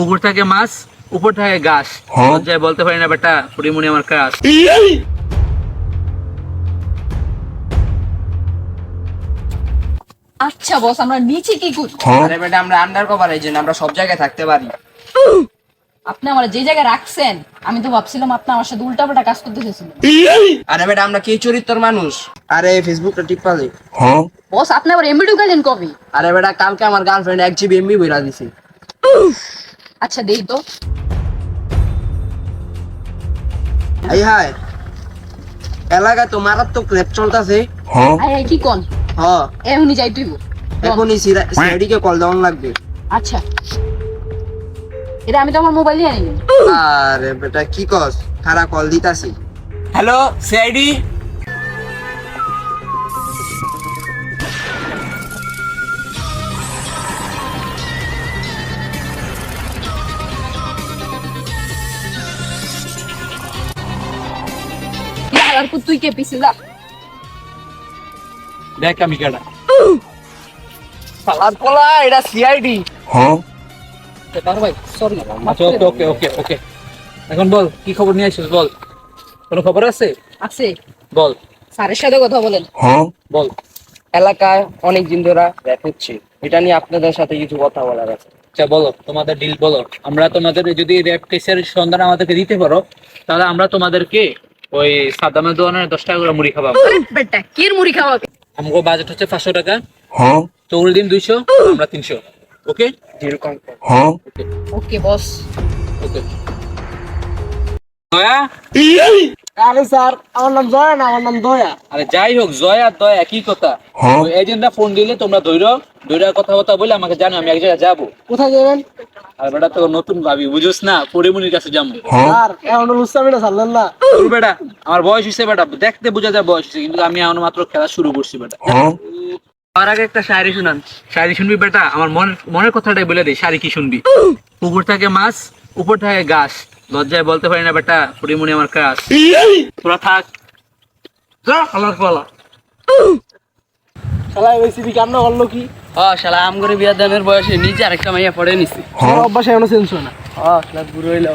পুকুর থাকে মাছ উপর থাকে গাছ লজ্জায় বলতে পারি না বেটা পুরিমুনি আমার ক্রাশ আচ্ছা বস আমরা নিচে কি করি আরে বেটা আমরা আন্ডার কভার এজেন্ট আমরা সব জায়গায় থাকতে পারি। আপনি আমার যে জায়গায় রাখছেন আমি তো ভাবছিলাম আপনি আমার সাথে উল্টাপাল্টা কাজ করতে চেয়েছিলেন আরে বেটা আমরা কি চরিত্র মানুষ? আরে ফেসবুকটা টিপালে বস আপনি আবার এমবি ঢুকালেন কবে? আরে বেটা কালকে আমার গার্লফ্রেন্ড এক জিবি এমবি বইরা দিছে। আচ্ছা দেই তো। এই হাই এলাকায় তো মারাত্মক ল্যাপ চলতেছে। আয় কি কোন? হ এমনি যাই তুই এখনই সিআইডিকে কল দেওয়ান লাগবে। আচ্ছা। এটা আমি তো আমার মোবাইল নিয়ে আনি আরে বেটা কি কস? খারা কল দিতাছি। Hello CID? আর তুই কে পিছে যা। দেখ আমি কেডা। সালাদ কলা এটা সিআইডি পার ভাই সরি আচ্ছা ওকে ওকে ওকে ওকে। এখন বল কি খবর নিয়ে আসিস বল। কোনো খবর আছে? আছে। বল। স্যারের সাথে কথা বলেন। বল। এলাকায় অনেক দিন ধরে র্যাপ হচ্ছে। এটা নিয়ে আপনাদের সাথে কিছু কথা বলার আছে। আচ্ছা বলো তোমাদের ডিল বলো। আমরা তোমাদের যদি র্যাপ কেসের সন্ধান আমাদেরকে দিতে পারো তাহলে আমরা তোমাদেরকে ওই দোকানের দশ টাকা করে মুড়ি খাওয়াবো। বেটা কির মুড়ি খাওয়াবে? আমাকে বাজেট হচ্ছে পাঁচশো টাকা। চৌল দিন দুইশো আমরা তিনশো। ওকে? যেরকম ওকে। বস। ওকে। দয়া? আরে স্যার আমার নাম জয়া না আমার নাম দয়া। আরে যাই হোক জয়া দয়া একই কথা? ওই এজেন্টরা ফোন দিলে তোমরা ধৈর্য ধৈর্য কথা কথা বলে আমাকে জানো আমি এক জায়গায় যাব। কোথায় যাবেন? আর বেটা তো নতুন ভাবি বুঝোস না? পরিমনির কাছে যাব। এখন ছাড়লেন না বেটা আমার বয়স হয়েছে বেটা দেখতে বোঝা যায় বয়স হয়েছে কিন্তু আমি এখন মাত্র খেলা শুরু করছি বেটা। আর আগে একটা শায়রি শুনান। শায়রি শুনবি বেটা? আমার মনের মনের কথাটাই বলে দে শায়রি কি শুনবি? পুকুর থাকে মাছ উপর থাকে গাছ লজ্জায় বলতে পারি না বেটা পরিমনি আমার ক্রাশ তোরা থাক। যা আল্লাহ পালা শালা ওই সিবি কান্না করল কি? ও শালা আম করে বিয়া দামের বয়সে নিজে আরেকটা মাইয়া পড়ে নিছি। অভ্যাস এমন চেঞ্জ হয় না। ও শালা বুড়ো হইল